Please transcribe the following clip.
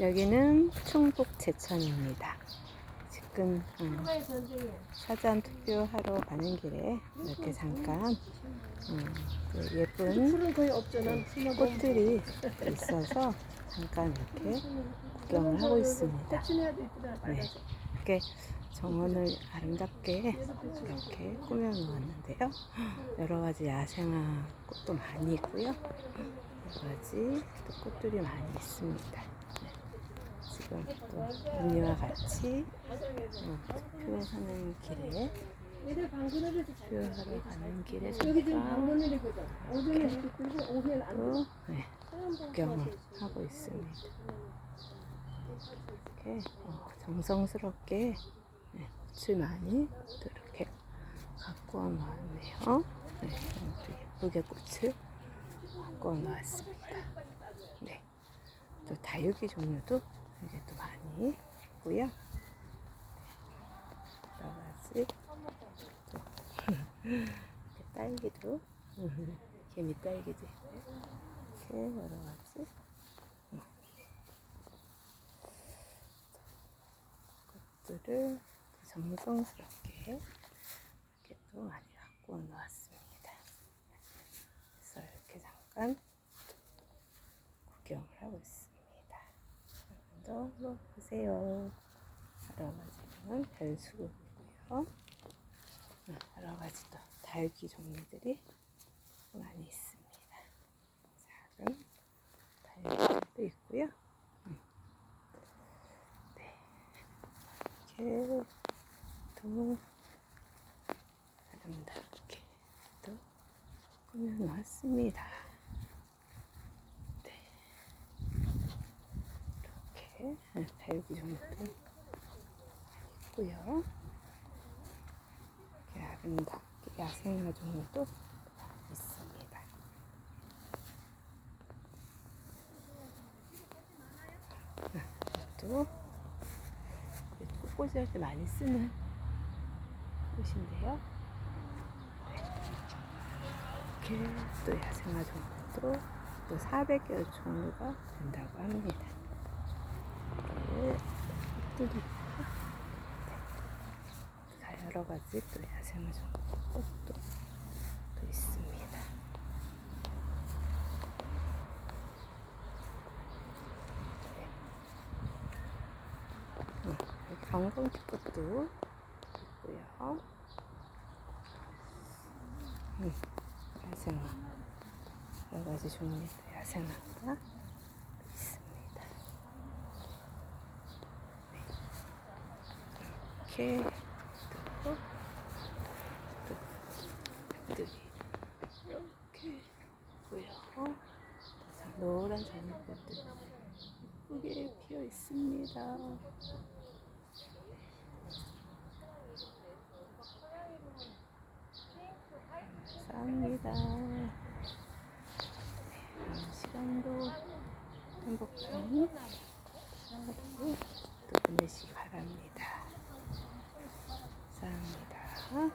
여기는 충북 제천입니다. 지금 음, 사전 투표하러 가는 길에 이렇게 잠깐 음, 그 예쁜 없잖아. 꽃들이 있어서 잠깐 이렇게 구경을 하고 있습니다. 네, 이렇게 정원을 아름답게 이렇게 꾸며 놓았는데요. 여러 가지 야생화 꽃도 많이 있고요. 여러 가지 또 꽃들이 많이 있습니다. 네, 지금 또 언니와 같이 어, 투표하는 길에 투표하러 가는 길에 잠깐 이렇게. 네, 구경을 하고 있습니다. 이렇게 어, 정성스럽게 네, 꽃을 많이 또 이렇게 갖고 와 놓았네요. 네, 또 예쁘게 꽃을 와 놓았습니다. 네, 또 다육이 종류도 이게 또 많이 있고요. 여러 가지 딸기도 개미 딸기도 있고요. 이렇게 여러 가지 음. 것들을 정성스럽게 이렇게 또 많이 갖고 놓았습니다. 그래서 이렇게 잠깐 구경을 하고 있습니다. 한번 더 보세요. 여러 가지는 별수고요. 여러 가지 또 다육이 종류들이 많이 있습니다. 작은 다육이도 있고요. 음. 네. 이렇게 또 아름답게 또 꾸며놨습니다. 이렇게 다육이 종류도 있고요. 이렇게 아름답게 야생화 종류도 있습니다. 또 꽃꽂이 할 때 많이 쓰는 꽃인데요. 네. 이렇게 또 야생화 종류도 또 400여 종류가 된다고 합니다. 네. 자, 여러 가지 또 야생화 종류 꽃도 또 있습니다. 음, 여기 방금꽃도 있고요. 음, 야생화 여러 가지 종류의 야생화가 있습니다. 네. 이렇게 또, 또 꽃들이 이렇게 있고요. 노란 장미꽃들 예쁘게 피어 있습니다. 감사합니다. 시간도 행복한 하루 또 보내시기 바랍니다. 啊？